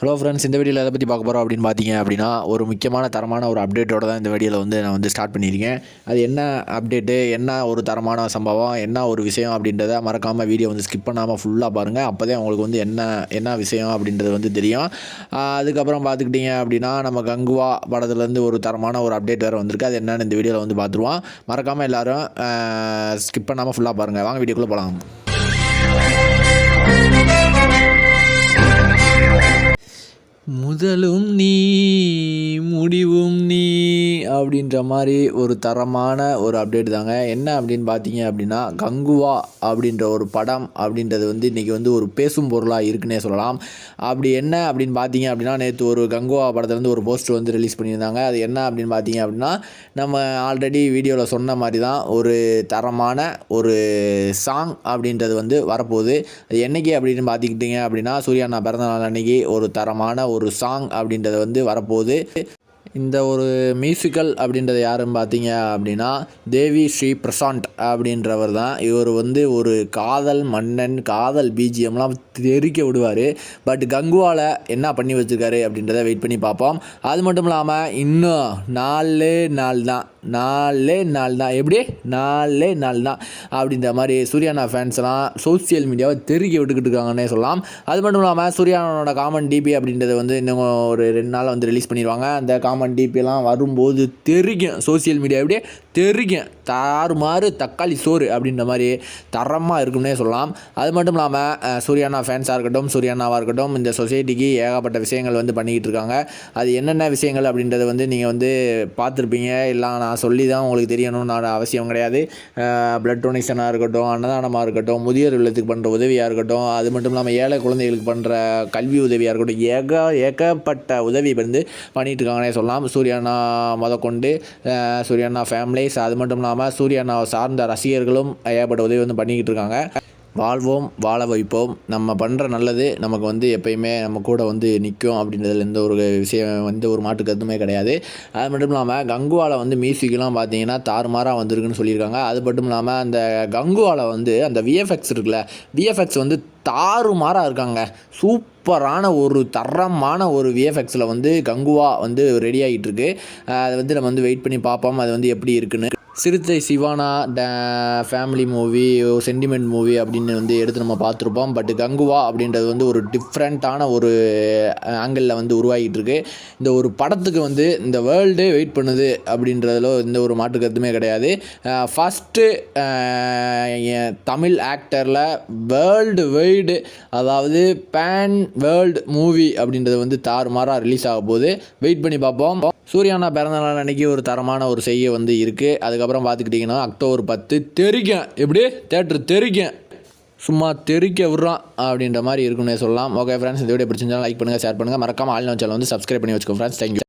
Hello friends இந்த வீடியோவில் எதை பற்றி பார்க்க போகிறோம் அப்படின்னு பார்த்தீங்க அப்படின்னா ஒரு முக்கியமான தரமான ஒரு அப்டேட்டோட தான் இந்த வீடியோவில் வந்து நான் வந்து ஸ்டார்ட் பண்ணியிருக்கேன். அது என்ன அப்டேட்டு என்ன ஒரு தரமான சம்பவம் என்ன ஒரு விஷயம் அப்படின்றத மறக்காமல் வீடியோ வந்து ஸ்கிப் பண்ணாமல் ஃபுல்லாக பாருங்கள் அப்போ தான் உங்களுக்கு வந்து என்ன என்ன விஷயம் அப்படின்றது வந்து தெரியும். அதுக்கப்புறம் பார்த்துக்கிட்டிங்க அப்படின்னா நம்ம கங்குவா படத்துலேருந்து ஒரு தரமான ஒரு அப்டேட் வேறு வந்திருக்கு. அது என்னென்னு இந்த வீடியோவில் வந்து பார்த்துருவோம் மறக்காமல் எல்லோரும் ஸ்கிப் பண்ணாமல் ஃபுல்லாக பாருங்கள் வாங்க வீடியோக்குள்ளே போகலாம் முதலும் நீ முடிவும் அப்படின்ற மாதிரி ஒரு தரமான ஒரு அப்டேட் தாங்க. என்ன அப்படின்னு பார்த்தீங்க அப்படின்னா கங்குவா அப்படின்ற ஒரு படம் அப்படின்றது வந்து இன்றைக்கி வந்து ஒரு பேசும் பொருளாக இருக்குன்னே சொல்லலாம். அப்படி என்ன அப்படின்னு பார்த்தீங்க அப்படின்னா நேற்று ஒரு கங்குவா படத்துல வந்து ஒரு போஸ்டர் வந்து ரிலீஸ் பண்ணியிருந்தாங்க. அது என்ன அப்படின்னு பார்த்தீங்க அப்படின்னா நம்ம ஆல்ரெடி வீடியோவில் சொன்ன மாதிரி தான் ஒரு தரமான ஒரு சாங் அப்படின்றது வந்து வரப்போகுது. அது என்னைக்கு அப்படின்னு பார்த்துக்கிட்டிங்க அப்படின்னா சூர்யா அண்ணா பிறந்த நாள் அன்னைக்கு ஒரு தரமான ஒரு சாங் அப்படின்றது வந்து வரப்போகுது. இந்த ஒரு மியூசிக்கல் அப்படின்றது யாருன்னு பார்த்தீங்க அப்படின்னா தேவி ஸ்ரீ பிரசாந்த் அப்படின்றவர் தான். இவர் வந்து ஒரு காதல் மன்னன் காதல் பிஜிஎம்லாம் தெரிக்க விடுவார். பட் கங்குவால என்ன பண்ணி வச்சுருக்காரு அப்படின்றத வெயிட் பண்ணி பார்ப்போம். அது மட்டும் இல்லாமல் இன்னும் நாலு நாள் தான். நாலே நாள் தான். எப்படி? நாலே நாள் தான். அப்படின்ற மாதிரி சூர்யானா ஃபேன்ஸ்லாம் சோசியல் மீடியாவை தெருக்கி விட்டுக்கிட்டு இருக்காங்கன்னே சொல்லலாம். அது மட்டும் இல்லாமல் சூர்யானோட காமன் டிபி அப்படின்றத வந்து இன்னும் ஒரு ரெண்டு நாள் வந்து ரிலீஸ் பண்ணிடுவாங்க அந்த காமன் டிபிலாம் வரும்போது தெரிக்கும் சோசியல் மீடியா எப்படியே தெரியும். தாறுமாறு தக்காளி சோறு அப்படின்ற மாதிரி தரமாக இருக்கும்னே சொல்லலாம். அது மட்டும் இல்லாமல் சூர்யானா ஃபேன்ஸாக இருக்கட்டும் சூர்யானாவாக இருக்கட்டும் இந்த சொசைட்டிக்கு ஏகப்பட்ட விஷயங்கள் வந்து பண்ணிக்கிட்டு இருக்காங்க. அது என்னென்ன விஷயங்கள் அப்படின்றத வந்து நீங்கள் வந்து பார்த்துருப்பீங்க. இல்லை நான் சொல்லி தான் உங்களுக்கு தெரியணும்னு நான் அவசியம் கிடையாது. ப்ளட் டொனேஷனாக இருக்கட்டும் அன்னதானமாக இருக்கட்டும் முதியோர் இல்லத்துக்கு பண்ணுற உதவியாக இருக்கட்டும் அது மட்டும் இல்லாமல் ஏழை குழந்தைகளுக்கு பண்ணுற கல்வி உதவியாக இருக்கட்டும் ஏக ஏகப்பட்ட உதவி வந்து பண்ணிகிட்டு இருக்காங்கன்னே சொல்லலாம். சூர்யானா முதற்கொண்டு அஹ், ஃபேமிலி கைஸ் அது மட்டும் இல்லாமல் சூர்யானாவை சார்ந்த ரசிகர்களும் ஏகப்பட்ட உதவி வந்து பண்ணிக்கிட்டு இருக்காங்க. வாழ்வோம் வாழ வைப்போம். நம்ம பண்ணுற நல்லது நமக்கு வந்து எப்பயுமே நம்ம கூட வந்து நிற்கும் அப்படின்றதுல எந்த ஒரு விஷயம் எந்த ஒரு மாட்டு கருத்துமே கிடையாது. அது மட்டும் இல்லாமல் கங்குவாவில் வந்து மியூசிக்லாம் பார்த்தீங்கன்னா தாறுமாறாக வந்திருக்குன்னு சொல்லியிருக்காங்க. அது மட்டும் இல்லாமல் அந்த கங்குவாவில் வந்து அந்த விஎஃப்எக்ஸ் இருக்குல்ல விஎஃப்எக்ஸ் வந்து தாறுமாறாக இருக்காங்க. சூப்பரான ஒரு தரமான ஒரு விஎஃப்எக்ஸில் வந்து கங்குவா வந்து ரெடி ஆகிட்டு இருக்கு அதை வந்து நம்ம வந்து வெயிட் பண்ணி பார்ப்போம். அது வந்து எப்படி இருக்குன்னு. சிறுத்தை சிவானா ட ஃபேமிலி மூவி சென்டிமெண்ட் மூவி அப்படின்னு வந்து எடுத்து நம்ம பார்த்துருப்போம். பட் கங்குவா அப்படின்றது வந்து ஒரு டிஃப்ரெண்ட்டான ஒரு ஆங்கிளில் வந்து உருவாகிட்டு இருக்கு இந்த ஒரு படத்துக்கு வந்து இந்த வேர்ல்டே வெயிட் பண்ணுது அப்படின்றதுல எந்த ஒரு மாற்று கருத்துமே கிடையாது. ஃபஸ்ட்டு தமிழ் ஆக்டரில் வேர்ல்டு ஸ்பீடு அதாவது பேன் வேர்ல்டு மூவி அப்படின்றது வந்து தாறுமாறாக ரிலீஸ் ஆக போகுது. வெயிட் பண்ணி பார்ப்போம். சூர்யானா பிறந்த நாள் அன்னைக்கு ஒரு தரமான ஒரு செய்ய வந்து இருக்குது அதுக்கப்புறம் பார்த்துக்கிட்டிங்கன்னா அக்டோபர் பத்து தெரிக்கேன் எப்படி? தேட்டர் தெரிக்கேன் சும்மா தெறிக்க விட்றான் அப்படின்ற மாதிரி இருக்குன்னே சொல்லலாம். ஓகே ஃப்ரெண்ட்ஸ் இந்த வீடியோ பிடிச்சிருந்தாலும் லைக் பண்ணுங்கள் ஷேர் பண்ணுங்கள் மறக்காமல் ஆல் சேனல் வந்து சப்ஸ்கிரைப் பண்ணி வச்சுக்கோங்க ஃப்ரெண்ட்ஸ் தேங்க்யூ